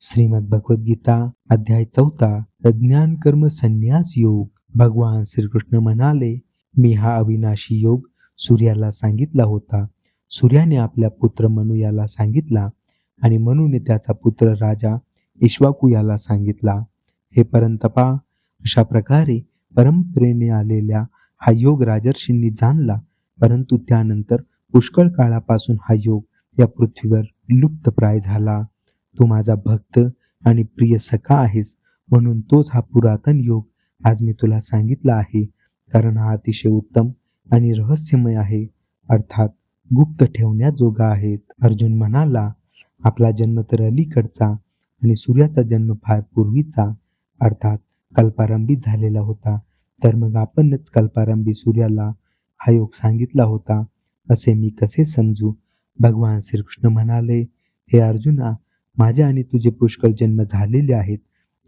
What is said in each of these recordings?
श्रीमद भगवद्गीता अध्याय चौथा ज्ञान कर्म संन्यास योग. भगवान श्रीकृष्ण म्हणाले मी हा अविनाशी योग सूर्याला सांगितला होता. सूर्याने आपल्या पुत्र मनु याला सांगितला आणि मनूने त्याचा पुत्र राजा इश्वाकू याला सांगितला. हे परंतपा अशा प्रकारे परंपरेने आलेल्या हा योग राजर्षींनी जाणला परंतु त्यानंतर पुष्कळ काळापासून हा योग या पृथ्वीवर लुप्तप्राय झाला. तू माझा भक्त आणि प्रिय सखा आहेस म्हणून तोच हा पुरातन योग आज मी तुला सांगितला आहे. कारण हा अतिशय उत्तम आणि रहस्यमय आहे. अर्थात गुप्त ठेवण्याजोगा आहेत. अर्जुन म्हणाला आपला जन्म तर अलीकडचा आणि सूर्याचा जन्म फार पूर्वीचा. अर्थात कल्पारंभी झालेला होता. तर मग आपणच कल्पारंभी सूर्याला हा योग सांगितला होता. असे मी कसे समजू? भगवान श्रीकृष्ण म्हणाले हे अर्जुना माझे आणि तुझे पुष्कळ जन्म झालेले आहेत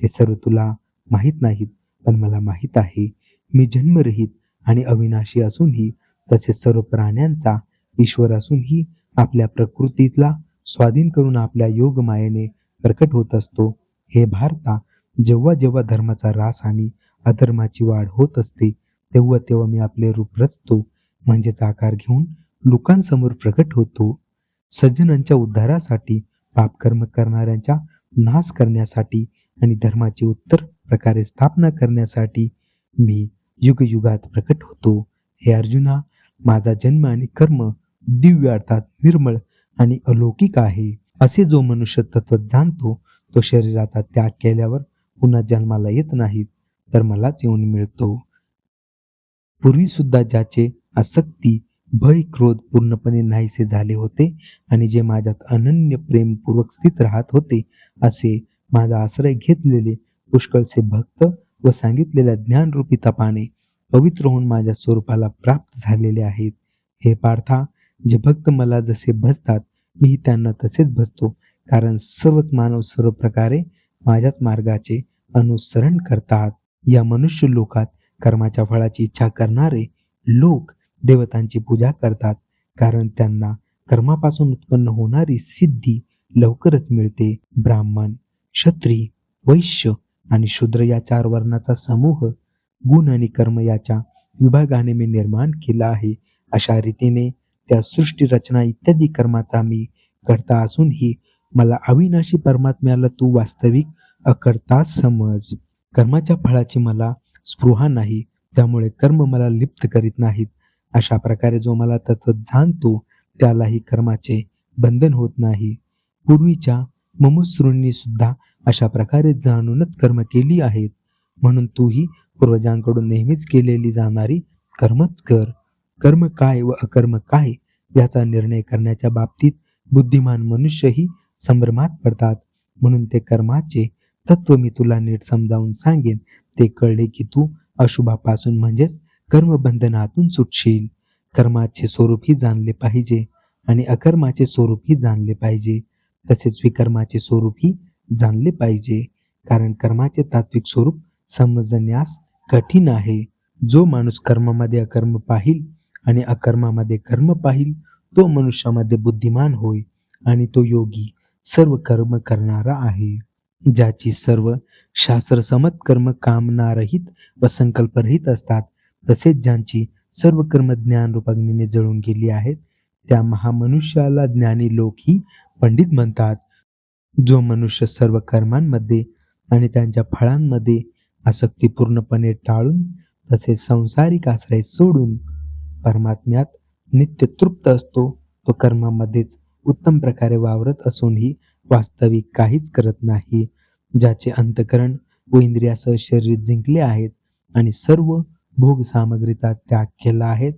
ते सर्व तुला माहीत नाहीत पण मला माहीत आहे. मी जन्मरहित आणि अविनाशी असूनही तसेच सर्व प्राण्यांचा ईश्वर असूनही आपल्या प्रकृतीला स्वाधीन करून आपल्या योगमायेने प्रकट होत असतो. हे भारता जेव्हा जेव्हा धर्माचा रास आणि अधर्माची वाढ होत असते तेव्हा तेव्हा मी आपले रूप रचतो म्हणजेच आकार घेऊन लोकांसमोर प्रकट होतो. सज्जनांच्या उद्धारासाठी पापकर्म करणाऱ्यांच्या नाश करण्यासाठी आणि धर्माची उत्तर प्रकारे स्थापना करण्यासाठी मी युगयुगात प्रकट होतो. हे अर्जुना माझा जन्म आणि कर्म दिव्य अर्थात निर्मळ आणि अलौकिक आहे. असे जो मनुष्य तत्व जाणतो तो शरीराचा त्याग केल्यावर पुन्हा जन्माला येत नाहीत तर मलाच येऊन मिळतो. पूर्वी सुद्धा ज्याचे आसक्ती भय क्रोध पूर्णपणे नाहीसे झाले होते आणि जे माझ्यात अनन्य प्रेमपूर्वक स्थित राहत होते असे माझा आश्रय घेतलेले पुष्कळचे भक्त व सांगितलेल्या ज्ञानरूपी तपाने पवित्र होऊन माझ्या स्वरूपाला प्राप्त झालेले आहेत. हे पार्था जे भक्त मला जसे भजतात मी त्यांना तसेच भजतो कारण सर्वच मानव सर्व प्रकारे माझ्याच मार्गाचे अनुसरण करतात. या मनुष्य लोकात कर्माच्या फळाची इच्छा करणारे लोक देवतांची पूजा करतात. कारण त्यांना कर्मापासून उत्पन्न होणारी सिद्धी लवकरच मिळते. ब्राह्मण क्षत्रिय वैश्य आणि शूद्र या चार वर्णाचा समूह गुण आणि कर्म याच्या विभागाने मी निर्माण केला आहे. अशा रीतीने त्या सृष्टी रचना इत्यादी कर्माचा मी करता असूनही मला अविनाशी परमात्म्याला तू वास्तविक अकर्ता समज. कर्माच्या फळाची मला स्पृहा नाही त्यामुळे कर्म मला लिप्त करीत नाहीत. अशा प्रकारे जो मला तत्व जाणतो त्यालाही कर्माचे बंधन होत नाही. पूर्वीच्या ममुसृंनी सुद्धा अशा प्रकारे जाणूनच कर्म केली आहेत. म्हणून तूही पूर्वजांकडून नेहमीच केलेली जाणारी कर्मच कर. कर्म काय व अकर्म काय याचा निर्णय करण्याच्या बाबतीत बुद्धिमान मनुष्यही संभ्रमात पडतात. म्हणून ते कर्माचे तत्व मी तुला नीट समजावून सांगेन. ते कळले की तू अशुभापासून म्हणजेच कर्मबंधनातून सुटशील. कर्माचे स्वरूपही जाणले पाहिजे आणि अकर्माचे स्वरूपही जाणले पाहिजे. तसेच विकर्माचे स्वरूपही जाणले पाहिजे. कारण कर्माचे तात्विक स्वरूप समजण्यास कठीण आहे. जो माणूस कर्मामध्ये अकर्म पाहिल आणि अकर्मामध्ये कर्म पाहिल तो मनुष्यामध्ये बुद्धिमान होय आणि तो योगी सर्व कर्म करणारा आहे. ज्याची सर्व शास्त्रसमत कर्म कामनारहित व संकल्परहित असतात तसेच ज्यांची सर्व कर्म ज्ञान रूपाग्नीने जळून गेली आहेत त्या महामनुष्याला ज्ञानी लोकही पंडित म्हणतात. जो मनुष्य सर्व कर्मांमध्ये आणि त्यांच्या फळांमध्ये आसक्ती पूर्णपणे टाळून तसेच संसारिक आश्रय सोडून परमात्म्यात नित्य तृप्त असतो तो कर्मामध्येच उत्तम प्रकारे वावरत असूनही वास्तविक काहीच करत नाही. ज्याचे अंतकरण व इंद्रियासह शरीर जिंकले आहेत आणि सर्व भोग सामग्रीचा त्याग केला आहे.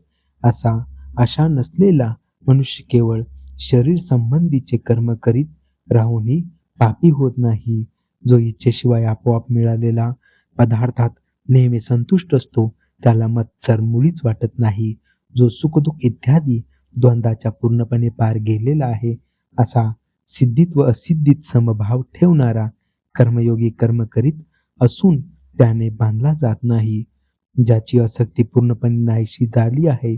असा आशा नसलेला मनुष्य केवळ शरीर संबंधीचे कर्म करीत राहूनही पापी होत नाही. जो इच्छेशिवाय आपोआप मिळालेला पदार्थात नेहमी संतुष्ट असतो त्याला मत्सर मुळीच वाटत नाही. जो सुखदुःख इत्यादी द्वंद्वाच्या पूर्णपणे पार गेलेला आहे असा सिद्धीत व असिद्धीत समभाव ठेवणारा कर्मयोगी कर्म करीत असून त्याने बांधला जात नाही. ज्याची आसक्ती पूर्णपणे नाहीशी झाली आहे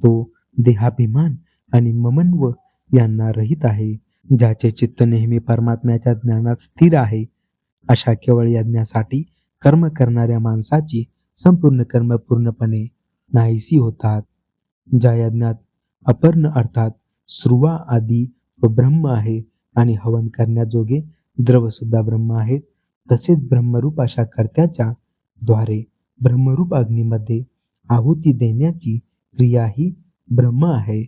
तो देहाभिमान आणि ममन्व यांना रहित आहे ज्याचे चित्त नेहमी परमात्म्याच्या ज्ञानात स्थिर आहे. अशा केवळ यज्ञासाठी कर्म करणाऱ्या माणसाची संपूर्ण कर्म पूर्णपणे नाहीसी होतात. ज्या यज्ञात अपर्ण अर्थात श्रुवा आदी व ब्रह्म आहे आणि हवन करण्याजोगे द्रव सुद्धा ब्रह्म आहेत तसेच ब्रह्मरूप अशा कर्त्याच्या द्वारे ब्रह्मरूप अग्नीमध्ये आहुती देण्याची क्रिया ही ब्रह्म आहे.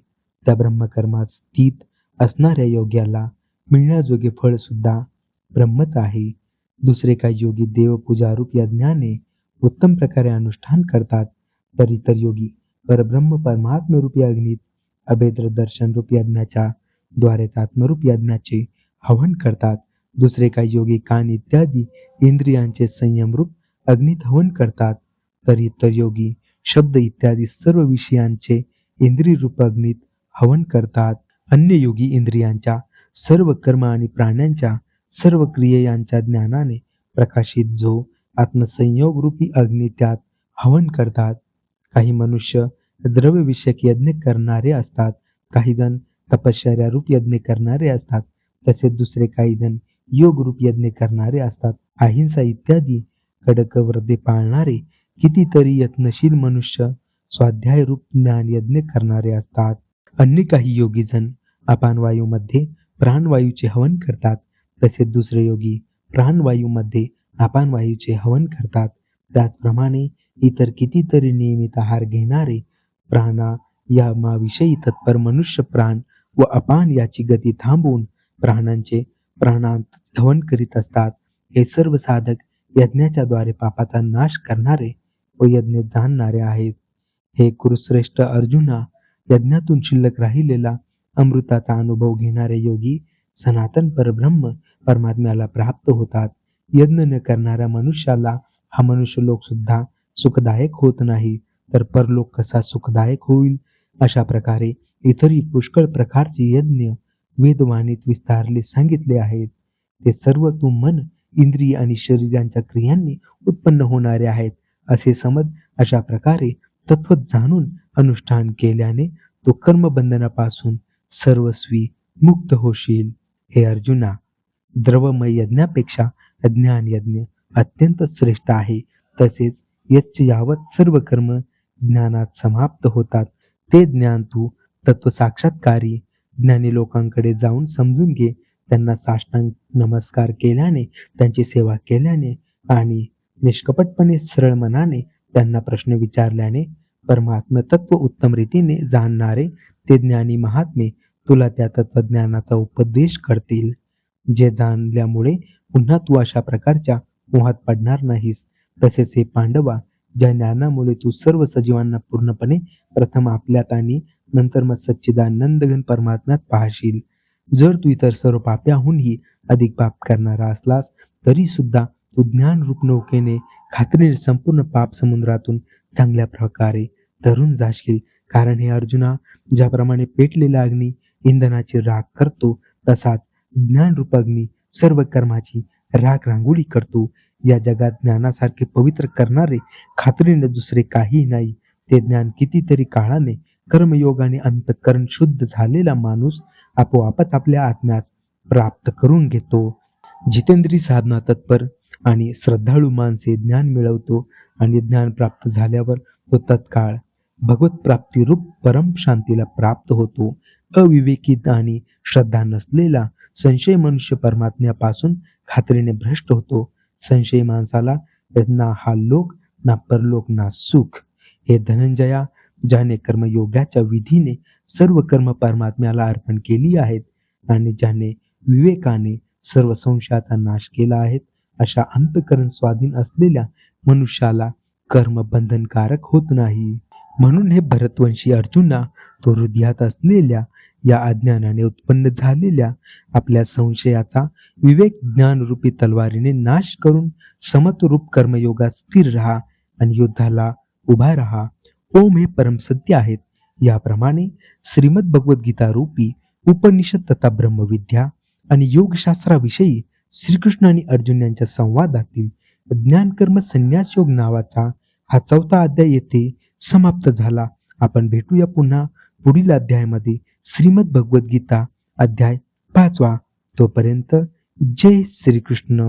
त्या ब्रह्मकर्मात स्थित असणाऱ्या योग्याला मिळण्याजोगे फळ सुद्धा ब्रह्मच आहे. दुसरे काही योगी देवपूजारूप यज्ञाने उत्तम प्रकारे अनुष्ठान करतात तर इतर योगी परब्रह्म परमात्मरूपी अग्नीत अभेद्र दर्शन रूप यज्ञाच्या द्वारेच आत्मरूप यज्ञाचे हवन करतात. दुसरे काही योगी कान इत्यादी इंद्रियांचे संयमरूप अग्नीत हवन करतात. तर इतर योगी शब्द इत्यादी सर्व विषयांचे इंद्रिय रूप अग्नीत हवन करतात. अन्य योगी इंद्रियांच्या सर्व कर्म आणि प्राण्यांच्या सर्व क्रियेयांच्या ज्ञानाने प्रकाशित जो आत्मसंयोग रूपी अग्नी त्यात हवन करतात. काही मनुष्य द्रव्यविषयक यज्ञ करणारे असतात. काही जण तपश्चर्या रूप यज्ञ करणारे असतात. तसेच दुसरे काही जण योग रूप यज्ञ करणारे असतात. अहिंसा इत्यादी कडक व्रते पाळणारे कितीतरी यत्नशील मनुष्य स्वाध्याय रूप ज्ञान यज्ञ करणारे असतात. अन्य काही योगी जण अपानवायूमध्ये प्राणवायूचे हवन करतात. तसेच दुसरे योगी प्राणवायूमध्ये अपानवायूचे हवन करतात. त्याचप्रमाणे इतर कितीतरी नियमित आहार घेणारे प्राणा यामाविषयी तत्पर मनुष्य प्राण व अपान याची गती थांबवून प्राणांचे प्राणांत हवन करीत असतात. हे सर्व साधक यज्ञाच्या द्वारे पापाचा नाश करणारे व यज्ञ जाणणारे आहेत. हे कुरुश्रेष्ठ अर्जुना यज्ञातून शिल्लक राहिलेला अमृताचा अनुभव घेणारे योगी सनातन परब्रह्म परमात्म्याला प्राप्त होतात. यज्ञ न करणाऱ्या मनुष्याला हा मनुष्य लोक सुद्धा सुखदायक होत नाही तर परलोक कसा सुखदायक होईल? अशा प्रकारे इतरही पुष्कळ प्रकारचे यज्ञ वेदवाणीत विस्तारले सांगितले आहेत. ते सर्व तू मन इंद्रिय आणि शरीरांच्या क्रियांनी उत्पन्न होणारे आहेत. असे समज अशा प्रकारे तत्व जाणून अनुष्ठान केल्याने तो कर्मबंधनापासून सर्वस्वी मुक्त होशील. हे अर्जुना द्रवमय यज्ञापेक्षा ज्ञान यज्ञ अत्यंत श्रेष्ठ आहे. तसेच यच्च यावत सर्व कर्म ज्ञानात समाप्त होतात. ते ज्ञान तू तत्व साक्षात्कारी ज्ञानी लोकांकडे जाऊन समजून घे. त्यांना साष्टांग नमस्कार केल्याने त्यांची सेवा केल्याने आणि निष्कपटपणे सरळ मनाने त्यांना प्रश्न विचारल्याने परमात्म तत्व उत्तम रीतीने जाणणारे ते ज्ञानी महात्मे तुला त्या तत्वज्ञानाचा उपदेश करतील. जे जाणल्यामुळे पुन्हा तू अशा प्रकारच्या मोहात पडणार नाहीस. तसेच हे पांडवा ज्या ज्ञानामुळे तू सर्व सजीवांना पूर्णपणे प्रथम आपल्यात आणि नंतर मग सच्चिदानंदघन परमात्म्यात पाहशील. जर तू इतर सर्व पाप्याहूनही अधिक पाप करणारा असलास तरी सुद्धा तो ज्ञान रूप नौकेने खात्रीने संपूर्ण पाप समुद्रातून चांगल्या प्रकारे धरून जाशील. कारण हे अर्जुना ज्याप्रमाणे पेटलेला अग्नी इंधनाची राख करतो तसाच ज्ञान रूप अग्नी सर्व कर्माची राख रांगोळी करतो. या जगात ज्ञानासारखे पवित्र करणारे खात्रीने दुसरे काही नाही. ते ज्ञान कितीतरी काळाने कर्मयोगाने अंतकरण शुद्ध झालेला माणूस आपोआपच आपल्या आत्म्यास प्राप्त करून घेतो. जितेंद्री साधना तत्पर आणि श्रद्धाळू माणसे ज्ञान मिळवतो आणि ज्ञान प्राप्त झाल्यावर तो तत्काळ भगवत प्राप्ती रूप परम शांतीला प्राप्त होतो. अविवेकी आणि श्रद्धा नसलेला संशय मनुष्य परमात्म्यापासून खात्रीने भ्रष्ट होतो. संशय माणसाला ना हा लोक ना परलोक ना सुख. हे धनंजया ज्याने कर्मयोगाच्या विधीने सर्व कर्म परमात्म्याला अर्पण केली आहेत आणि ज्याने विवेकाने सर्व संशयाचा नाश केला आहे अशा अंतकरण स्वाधीन असलेल्या मनुष्याला कर्म बंधनकारक होत नाही. म्हणून हे भरतवंशी अर्जुना तो हृदयात असलेल्या या अज्ञानाने उत्पन्न झालेल्या आपल्या संशयाचा विवेक ज्ञान रूपी तलवारीने नाश करून समतरूप कर्मयोगात स्थिर राहा आणि युद्धाला उभा राहा. ओम हे परमसत्य आहेत. याप्रमाणे श्रीमद भगवद्गीता रूपी उपनिषद तथा ब्रह्मविद्या आणि योगशास्त्राविषयी श्रीकृष्ण आणि अर्जुन यांच्या संवादातील ज्ञानकर्म संन्यास योग नावाचा हा चौथा अध्याय येथे समाप्त झाला. आपण भेटूया पुन्हा पुढील अध्यायामध्ये. श्रीमद भगवद्गीता अध्याय पाचवा. तोपर्यंत जय श्रीकृष्ण.